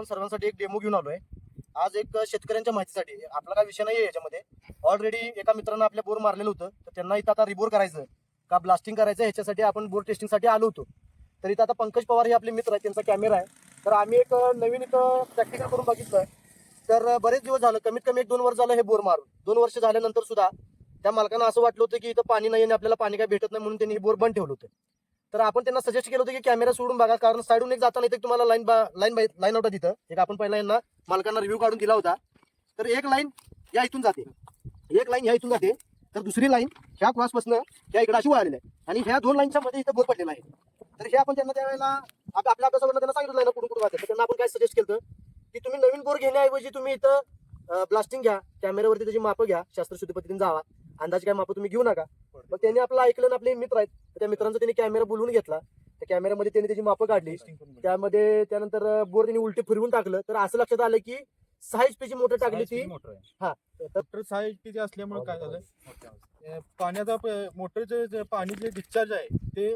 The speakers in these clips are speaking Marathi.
आपण सर्वांसाठी एक डेमो घेऊन आलोय. आज एक शेतकऱ्यांच्या माहितीसाठी. आपला काय विषय नाही याच्यामध्ये. ऑलरेडी एका मित्रांना आपल्या बोर मारलेलं होतं. तर त्यांना इथं आता रिबोर करायचं का ब्लास्टिंग करायचं ह्याच्यासाठी आपण बोर टेस्टिंगसाठी आलो होतो. तर इथं आता पंकज पवार हे आपले मित्र आहेत. त्यांचा कॅमेरा आहे. तर आम्ही एक नवीन इथं प्रॅक्टिकल करून बघितलं तर बरेच दिवस झालं. कमीत कमी एक दोन वर्ष झालं हे बोर मारून. दोन वर्ष झाल्यानंतर सुद्धा त्या मालकांना असं वाटलं होतं की इथं पाणी नाही आणि आपल्याला पाणी काय भेटत नाही म्हणून त्यांनी हे बोर बंद ठेवलं होतं. तर आपण त्यांना सजेस्ट केलं होतं की कॅमेरा सोडून बघा कारण साईडून एक जाताना इथे तुम्हाला लाईन लाईन लाईन होता तिथं. एक आपण पहिला यांना मालकांना रिव्ह्यू काढून दिला होता. तर एक लाईन या इथून जाते. एक लाईन ह्या इथून जाते. तर दुसरी लाईन ह्या क्रॉसपासून या इकडे अशी वळालेली आहे. आणि ह्या दोन लाईनच्या मध्ये इथं बोर पडलेला आहे. तर हे आपण त्यांना त्यावेळेला आप- आपल्या अभ्यासावर त्यांना सांगितलं ना कुठून कुठून वाचायचं त्यांना आपण काय सजेस्ट केलं की तुम्ही नवीन बोर घेण्याऐवजी तुम्ही इथं ब्लास्टिंग घ्या. कॅमेऱ्यावरती त्याची मापं घ्या. शास्त्रशुद्ध पद्धतीने जावा. अंदाज काय मापं तुम्ही घेऊ नका. मग त्यांनी आपलं ऐकलं आणि आपले मित्र आहेत. त्या मित्रांचा त्यांनी कॅमेरा बोलवून घेतला. त्या कॅमेऱ्यामध्ये त्यांनी त्याची मापं काढली. त्यामध्ये त्यानंतर बोर त्यांनी उलटे फिरवून टाकलं. तर असं लक्षात आलं की सहा एच ची मोटर टाकली ती. हा. तर सहा एच पी असल्यामुळे काय झालं पाण्याचा मोटरचे जे पाणी जे डिस्चार्ज आहे ते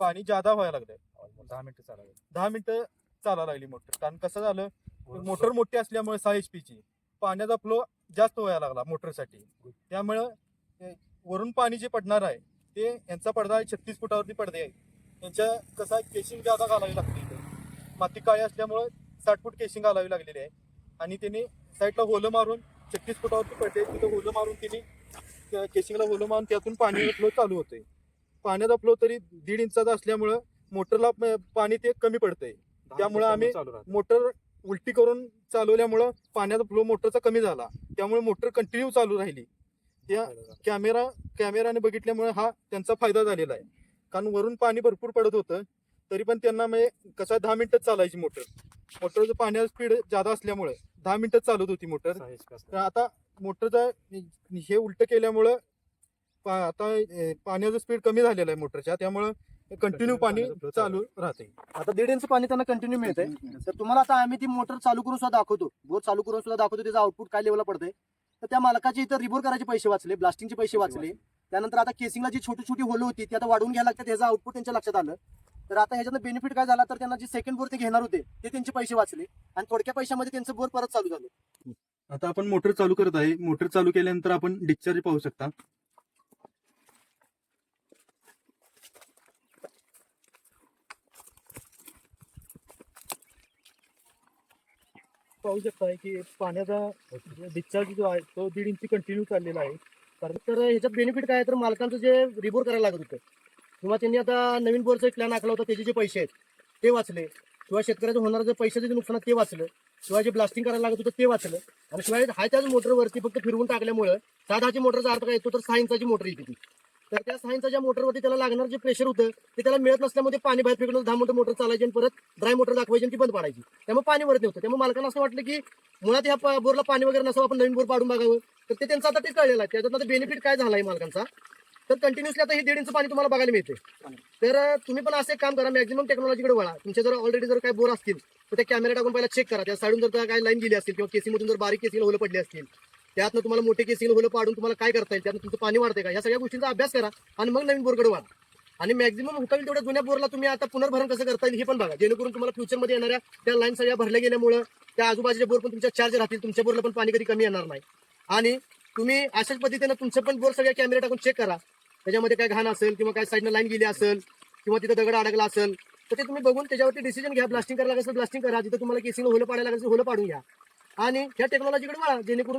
पाणी जादा व्हायला लागलंय. दहा मिनिटं चालावे दहा मिनिटं चालायला लागली मोटर कारण कसं झालं? मोटर मोठी असल्यामुळे सहा एच ची पाण्याचा फ्लो जास्त व्हायला लागला मोटरसाठी त्यामुळं वरून पाणी जे पडणार आहे ते यांचा पडदा आहे छत्तीस फुटावरती पडदे आहे यांच्या कसा केशिंग जादा घालावी लागते इथे. माती काळी असल्यामुळं साठ फूट केशिंग घालावी लागलेली आहे. आणि त्यांनी साईडला होलं मारून छत्तीस फुटावरती पडते तिथं होलं मारून त्यांनी त्या केशिंगला होलं मारून त्यातून पाणी फ्लो चालू होते पाण्याचा फ्लो तरी दीड इंचाचा असल्यामुळं मोटरला पाणी ते कमी पडतंय. त्यामुळं आम्ही मोटर उलटी करून चालवल्यामुळं पाण्याचा फ्लो मोटरचा कमी झाला. त्यामुळे मोटर कंटिन्यू चालू राहिली. त्या कॅमेरा कॅमेराने बघितल्यामुळे हा त्यांचा फायदा झालेला आहे. कारण वरून पाणी भरपूर पडत होतं तरी पण त्यांना म्हणजे कसा दहा मिनिटं चालायची मोटर. मोटरचं पाण्याचं स्पीड जादा असल्यामुळे दहा मिनिटं चालत होती मोटर. तर आता मोटरचं हे उलट केल्यामुळं पा- आता पाण्याचं स्पीड कमी झालेलं आहे मोटरच्या त्यामुळं कंटिन्यू पाणी चालू राहते आता दीड इंच पाणी त्यांना कंटिन्यू मिळतंय. तर तुम्हाला आता आम्ही ती मोटर चालू करून सुद्धा दाखवतो. बोर चालू करून सुद्धा दाखवतो त्याचं आउटपुट काय लेवलला पडतंय? तर त्या मालकाचे इथं रिबोर करायचे पैसे वाचले ब्लास्टिंगचे पैसे वाचले. त्यानंतर आता केसिंगला जी छोटी छोटी होलं होती ती आता वाढवून घ्यायला लागतात ह्याचं आउटपुट त्यांच्या लक्षात आलं. तर आता ह्याच्यानं बेनिफिट काय झाला तर त्यांना जे सेकंड बोर ते घेणार होते ते त्यांचे पैसे वाचले. आणि थोडक्या पैशामध्ये त्यांचं बोर परत चालू झालं. आता आपण मोटर चालू करत आहे. मोटर चालू केल्यानंतर आपण डिस्चार्ज पाहू शकता. पाहू शकता की पाण्याचा डिस्चार्ज जो आहे तो दीड इंची कंटिन्यू चाललेला आहे. कारण तर ह्याच्यात बेनिफिट काय आहे? तर मालकांचं जे रिबोर करायला लागत होतं किंवा त्यांनी आता नवीन बोरचा एक प्लॅन आखला होता त्याचे जे पैसे आहेत ते वाचले. किंवा शेतकऱ्याचं होणारं जे पैशाचं जे नुकसान ते वाचलं. शिवाय जे ब्लास्टिंग करायला लागत होतं ते वाचलं. आणि शिवाय हाय त्याच मोटरवरती फक्त फिरवून टाकल्यामुळं सात दहाची मोटरचा अर्थ काय? येतो तर सहा इंचाची मोटर येते ती. तर त्या सहा ज्या मोटरवरती त्याला लागणार जे प्रेशर होतं ते त्याला मिळत नसल्यामुळे पाणी बाहेर फेकून दहा मिनिटं मोटर चालायची आणि परत ड्राय मोटर दाखवायची आणि ती बंद पाडायची. त्यामुळे पाणी वरत नव्हतं. त्यामुळे मालकांना असं वाटलं की मुळात ह्या बोरला पाणी वगैरे नसावं आपण नवीन बोर पाडून बघावं. तर ते त्यांचं आता ते कळलेलं आहे. त्याच्यात आता बेनिफिट काय झाला आहे मालकांचा? तर कंटिन्युअसली आता हे दीड इंच पाणी तुम्हाला बघायला मिळते तर तुम्ही पण असं एक काम करा मॅक्झिमम टेक्नॉलॉजीकडे वळा. तुमच्या जर ऑलरेडी जर काय बोर असतील तर त्या कॅमेरा टाकून पहिला चेक करा. त्या साईडून जर काय लाईन गेली असतील किंवा केसीमधून जर बारीक केसीला होलं पडली असतील त्यातनं तुम्हाला मोठे केसिंग होलं पाडून तुम्हाला काय करता येईल त्यातनं तुमचं पाणी वाढते का? या सगळ्या गोष्टींचा अभ्यास करा आणि मग नवीन बोरकडे वाढ. आणि मॅक्झिमम होता तेवढ्या जुन्या बोरला तुम्ही आता पुनर्भरण कसं करता येईल हे पण बघा. जेणेकरून तुम्हाला फ्युचरमध्ये येणाऱ्या त्या लाईन सगळ्या भरल्या गेल्यामुळं त्या आजूबाजूचे बोर पण तुमच्या चार्ज राहतील तुमच्या बोरला पण पाणी कधी कमी येणार नाही. आणि तुम्ही अशाच पद्धतीनं तुमचं पण बोर सगळ्या कॅमेरे टाकून चेक करा. त्याच्यामध्ये काय घाण असेल किंवा काय साईडनं लाईन गेली असेल किंवा तिथं दगड अडकला असेल तर ते तुम्ही बघून त्याच्यावरती डिसिजन घ्या. ब्लास्टिंग करायला लागेल ब्लास्टिंग करा. जिथं तुम्हाला केसिंग होलं पाडायला लागेल होलं पाडून घ्या. आणि ह्या टेक्नॉलॉजीकडे वळा. जेणेकरून